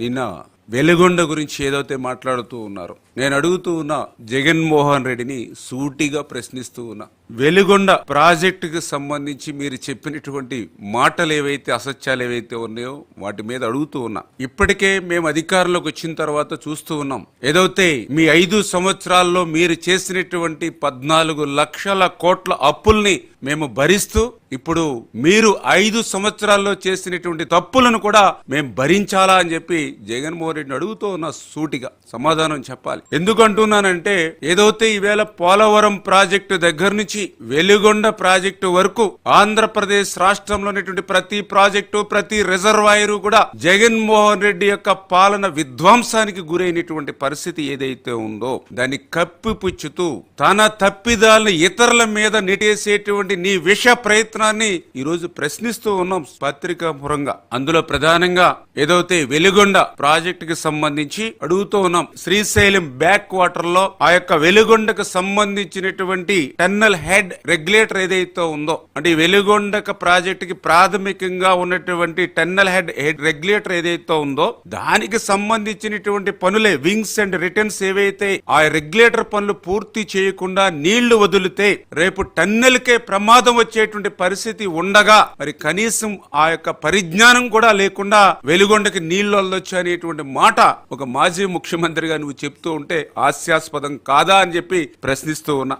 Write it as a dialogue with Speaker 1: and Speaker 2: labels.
Speaker 1: నిన్న వెలుగొండ గురించి ఏదైతే మాట్లాడుతూ ఉన్నారు నేను అడుగుతూ ఉన్న జగన్మోహన్ రెడ్డిని సూటిగా ప్రశ్నిస్తూ ఉన్నా వెలుగొండ ప్రాజెక్టుకు సంబంధించి మీరు చెప్పినటువంటి మాటలు ఏవైతే అసత్యాలు ఏవైతే ఉన్నాయో వాటి మీద అడుగుతూ ఉన్నా. ఇప్పటికే మేము అధికారంలోకి వచ్చిన తర్వాత చూస్తూ ఉన్నాం. ఏదైతే మీ ఐదు సంవత్సరాల్లో మీరు చేసినటువంటి పద్నాలుగు లక్షల కోట్ల అప్పుల్ని మేము భరిస్తూ ఇప్పుడు మీరు ఐదు సంవత్సరాల్లో చేసినటువంటి తప్పులను కూడా మేము భరించాలా అని చెప్పి జగన్మోహన్ రెడ్డిని అడుగుతూ ఉన్న సూటిగా సమాధానం చెప్పాలి. ఎందుకంటున్నానంటే ఏదైతే ఈవేళ పోలవరం ప్రాజెక్టు దగ్గర నుంచి వెలుగొండ ప్రాజెక్టు వరకు ఆంధ్రప్రదేశ్ రాష్ట్రంలో ఉన్నటువంటి ప్రతి ప్రాజెక్టు ప్రతి రిజర్వాయరు కూడా జగన్మోహన్ రెడ్డి యొక్క పాలన విధ్వంసానికి గురైనటువంటి పరిస్థితి ఏదైతే ఉందో దాన్ని కప్పిపుచ్చుతూ తన తప్పిదాలను ఇతరుల మీద నెట్టేసేటువంటి నీ విష ప్రయత్నాన్ని ఈ రోజు ప్రశ్నిస్తూ ఉన్నాం పత్రికా పురంగా అందులో ప్రధానంగా ఏదైతే వెలుగొండ ప్రాజెక్టుకి సంబంధించి అడుగుతూ ఉన్నాం శ్రీశైలం బ్యాక్ వాటర్లో ఆ యొక్క వెలుగొండకు సంబంధించినటువంటి టన్నల్ హెడ్ రెగ్యులేటర్ ఏదైతే ఉందో అంటే వెలుగొండక ప్రాజెక్ట్కి ప్రాథమికంగా ఉన్నటువంటి టన్నల్ హెడ్ హెడ్ రెగ్యులేటర్ ఏదైతే ఉందో దానికి సంబంధించినటువంటి పనులే వింగ్స్ అండ్ రిటర్న్స్ ఏవైతే ఆ రెగ్యులేటర్ పనులు పూర్తి చేయకుండా నీళ్ళు వదిలితే రేపు టన్నెల్కే ప్రమాదం ప్రమాదం వచ్చేటువంటి పరిస్థితి ఉండగా మరి కనీసం ఆ యొక్క పరిజ్ఞానం కూడా లేకుండా వెలుగొండకి నీళ్ళు వదలొచ్చు అనేటువంటి మాట ఒక మాజీ ముఖ్యమంత్రిగా నువ్వు చెప్తూ ఉంటే హాస్యాస్పదం కాదా అని చెప్పి ప్రశ్నిస్తూ ఉన్నా.